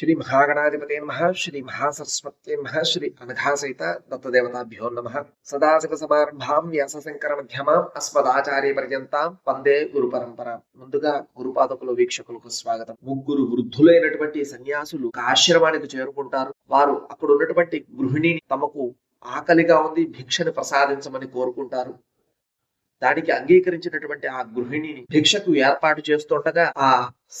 శ్రీ మహాగణాధిపతే నమ శ్రీ మహాసరస్వత్యే నమ శ్రీ అనఘాసహిత దత్తదేవతాభ్యో నమ సదాశివ సమారంభాం వ్యాసశంకర మధ్యమాం అస్మదాచార్య పర్యంతం పందే గురు పరంపర ముందుగా గురుపాదకులు వీక్షకులకు స్వాగతం. ముగ్గురు వృద్ధులైనటువంటి సన్యాసులు ఆశ్రమానికి చేరుకుంటారు. వారు అక్కడ ఉన్నటువంటి గృహిణిని తమకు ఆకలిగా ఉంది భిక్షను ప్రసాదించమని కోరుకుంటారు. దానికి అంగీకరించినటువంటి ఆ గృహిణిని భిక్షకు ఏర్పాటు చేస్తుండగా ఆ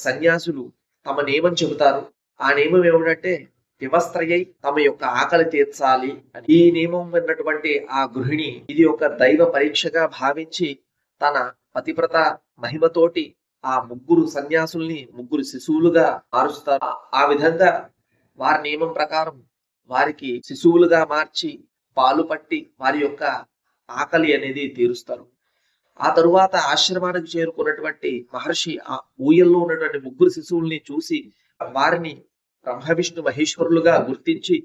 సన్యాసులు తమ నియమం చెబుతారు? ఆ నియమం ఏమిటంటే వివస్త్రయ్యై తమ యొక్క ఆకలి తీర్చాలి అని. ఈ నియమం విన్నటువంటి ఆ గృహిణి ఇది ఒక దైవ పరీక్షగా భావించి తన పతివ్రత మహిమతోటి ఆ ముగ్గురు సన్యాసుల్ని ముగ్గురు శిశువులుగా మారుస్తారు. ఆ- ఆ విధంగా వారి నియమం ప్రకారం వారికి శిశువులుగా మార్చి పాలు పట్టి వారి యొక్క ఆకలి అనేది తీరుస్తారు. ఆ తరువాత ఆశ్రమానికి చేరుకున్నటువంటి మహర్షి ఆ ఊయల్లో ఉన్నటువంటి ముగ్గురు శిశువుల్ని చూసి వారిని బ్రహ్మ విష్ణు మహేశ్వరులుగా గుర్తించి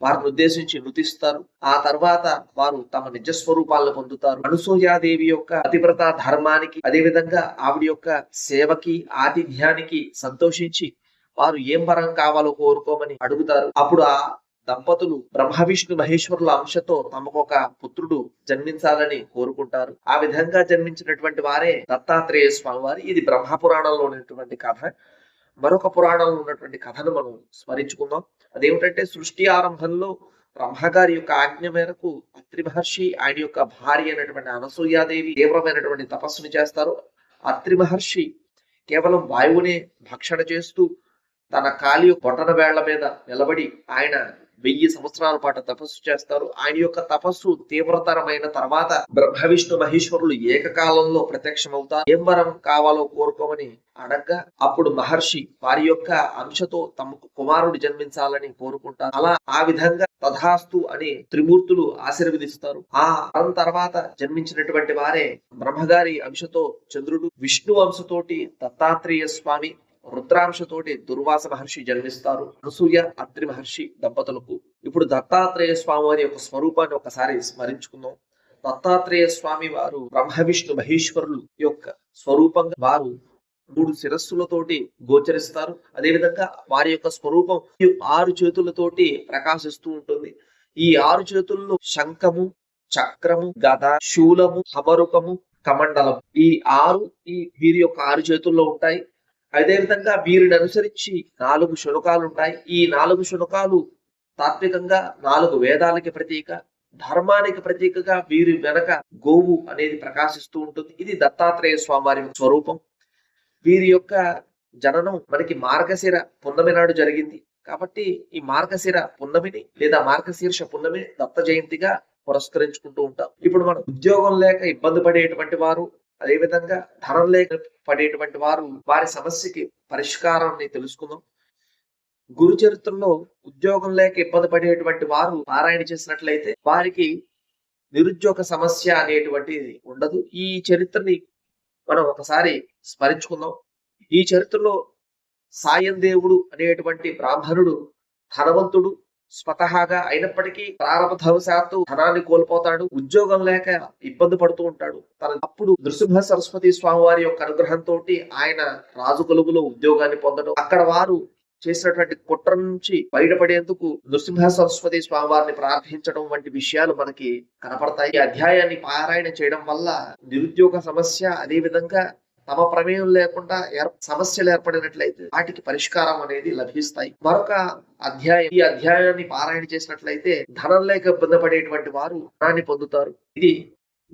వారిని ఉద్దేశించి నృతిస్తారు ఆ తర్వాత వారు తమ నిజ స్వరూపాలను పొందుతారు. అనుసూయాదేవి యొక్క అతివ్రత ధర్మానికి అదేవిధంగా ఆవిడ యొక్క సేవకి ఆతిథ్యానికి సంతోషించి వారు ఏం వరం కావాలో కోరుకోమని అడుగుతారు. అప్పుడు ఆ దంపతులు బ్రహ్మ విష్ణు మహేశ్వరుల అంశతో తమకు ఒక పుత్రుడు జన్మించాలని కోరుకుంటారు. ఆ విధంగా జన్మించినటువంటి వారే దత్తాత్రేయ స్వామి వారి ఇది బ్రహ్మ ఉన్నటువంటి కథ. మరొక పురాణంలో ఉన్నటువంటి కథను మనం స్మరించుకుందాం. అదేమిటంటే సృష్టి ఆరంభంలో బ్రహ్మగారి యొక్క ఆజ్ఞ మేరకు అత్రి మహర్షి ఆయన యొక్క భార్య అయినటువంటి అనసూయాదేవి తీవ్రమైనటువంటి తపస్సుని చేస్తారు. అత్రి మహర్షి కేవలం వాయువునే భక్షణ చేస్తూ తన కాలి బొటన వేళ్ళ మీద నిలబడి ఆయన వెయ్యి సంవత్సరాల పాటు తపస్సు చేస్తారు. ఆయన యొక్క తపస్సు తీవ్రతరమైన తర్వాత బ్రహ్మ విష్ణు మహేశ్వరులు ఏకకాలంలో ప్రత్యక్షమవుతారు. ఏం వరం కావాలో కోరుకోమని అడగ్గా అప్పుడు మహర్షి వారి యొక్క అంశతో తమకు కుమారుడు జన్మించాలని కోరుకుంటారు. అలా ఆ విధంగా తథాస్తు అని త్రిమూర్తులు ఆశీర్వదిస్తారు. ఆ వరం తర్వాత జన్మించినటువంటి వారే బ్రహ్మగారి అంశతో చంద్రుడు విష్ణు అంశతోటి దత్తాత్రేయ స్వామి రుద్రాంశతోటి దుర్వాస మహర్షి జన్మిస్తారు. అనసూయ అత్రి మహర్షి దంపతులకు. ఇప్పుడు దత్తాత్రేయ స్వామి వారి యొక్క స్వరూపాన్ని ఒకసారి స్మరించుకుందాం. దత్తాత్రేయ స్వామి వారు బ్రహ్మ విష్ణు మహేశ్వరులు యొక్క స్వరూపంగా వారు మూడు శిరస్సులతోటి గోచరిస్తారు. అదేవిధంగా వారి యొక్క స్వరూపం ఆరు చేతులతోటి ప్రకాశిస్తూ ఉంటుంది. ఈ ఆరు చేతుల్లో శంఖము చక్రము గద శూలము హమరుకము కమండలం ఈ ఆరు ఈ వీరి యొక్క ఆరు చేతుల్లో ఉంటాయి. అదేవిధంగా వీరిని అనుసరించి నాలుగు శునకాలు ఉంటాయి ఈ నాలుగు శునకాలు తాత్వికంగా నాలుగు వేదాలకి ప్రతీక ధర్మానికి ప్రతీకగా వీరి వెనక గోవు అనేది ప్రకాశిస్తూ ఉంటుంది. ఇది దత్తాత్రేయ స్వామివారి స్వరూపం. వీరి యొక్క జననం మనకి మార్గశిర పున్నమి నాడు జరిగింది. కాబట్టి ఈ మార్గశిర పున్నమిని లేదా మార్గశీర్ష పున్నమిని దత్త జయంతిగా పురస్కరించుకుంటూ ఉంటాం. ఇప్పుడు మనం ఉద్యోగం లేక ఇబ్బంది పడేటువంటి వారు అదేవిధంగా ధనం లేక పడేటువంటి వారు వారి సమస్యకి పరిష్కారాన్ని తెలుసుకుందాం. గురు చరిత్రలో ఉద్యోగం లేక ఇబ్బంది పడేటువంటి వారు పారాయణ చేసినట్లయితే వారికి నిరుద్యోగ సమస్య అనేటువంటిది ఉండదు. ఈ చరిత్రని మనం ఒకసారి స్మరించుకుందాం. ఈ చరిత్రలో సాయం దేవుడు అనేటువంటి బ్రాహ్మణుడు ధనవంతుడు స్వతహాగా అయినప్పటికీ ప్రారంభవశాత్తు ధనాన్ని కోల్పోతాడు ఉద్యోగం లేక ఇబ్బంది పడుతూ ఉంటాడు. తన అప్పుడు నృసింహ సరస్వతి స్వామి వారి యొక్క అనుగ్రహంతో ఆయన రాజు కొలుగులో ఉద్యోగాన్ని పొందడం అక్కడ వారు చేసినటువంటి కుట్ర నుంచి బయటపడేందుకు నృసింహ సరస్వతి స్వామి వారిని ప్రార్థించడం వంటి విషయాలు మనకి కనపడతాయి. ఈ అధ్యాయాన్ని పారాయణ చేయడం వల్ల నిరుద్యోగ సమస్య అదే విధంగా తమ ప్రమేయం లేకుండా సమస్యలు ఏర్పడినట్లయితే వాటికి పరిష్కారం అనేది లభిస్తాయి. మరొక అధ్యాయం ఈ అధ్యాయాన్ని పారాయణ చేసినట్లయితే ధనం లేక ఇబ్బంది పడేటువంటి వారు ధనాన్ని పొందుతారు. ఇది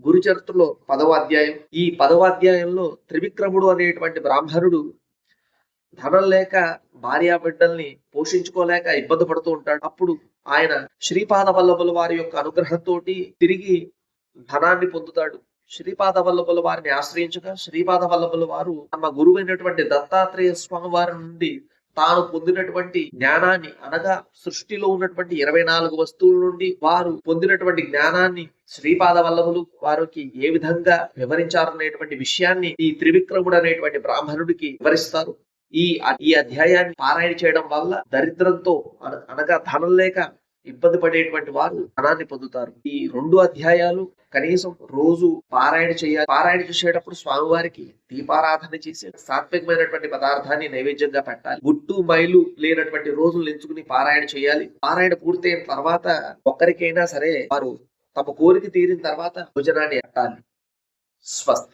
గురుచరిత్రలో పదవ అధ్యాయం. ఈ పదవ అధ్యాయంలో త్రివిక్రముడు అనేటువంటి బ్రాహ్మణుడు ధనం లేక భార్యా బిడ్డల్ని పోషించుకోలేక ఇబ్బంది పడుతూ ఉంటాడు. అప్పుడు ఆయన శ్రీపాద వల్లభుల వారి యొక్క అనుగ్రహంతో తిరిగి ధనాన్ని పొందుతాడు. శ్రీపాద వల్లభుల వారిని ఆశ్రయించగా శ్రీపాద వల్లభుల వారు తమ గురువైనటువంటి దత్తాత్రేయ స్వామి వారి నుండి తాను పొందినటువంటి జ్ఞానాన్ని అనగా సృష్టిలో ఉన్నటువంటి ఇరవై నాలుగు వస్తువుల నుండి వారు పొందినటువంటి జ్ఞానాన్ని శ్రీపాద వల్లభులు వారికి ఏ విధంగా వివరించారనేటువంటి విషయాన్ని ఈ త్రివిక్రముడు అనేటువంటి బ్రాహ్మణుడికి వివరిస్తారు. ఈ ఈ అధ్యాయాన్ని పారాయణ చేయడం వల్ల దరిద్రంతో అన- అనగా ధనం లేక ఇబ్బంది పడేటువంటి వారు ధనాన్ని పొందుతారు. ఈ రెండు అధ్యాయాలు కనీసం రోజు పారాయణ చేయాలి పారాయణ చేసేటప్పుడు స్వామివారికి దీపారాధన చేసి సాత్వికమైనటువంటి పదార్థాన్ని నైవేద్యంగా పెట్టాలి. గుట్టు మైలు లేనటువంటి రోజులు ఎంచుకుని పారాయణ చేయాలి. పారాయణ పూర్తయిన తర్వాత ఒక్కరికైనా సరే వారు తమ కోరిక తీరిన తర్వాత భోజనాన్ని ఎట్టాలి స్వస్తి.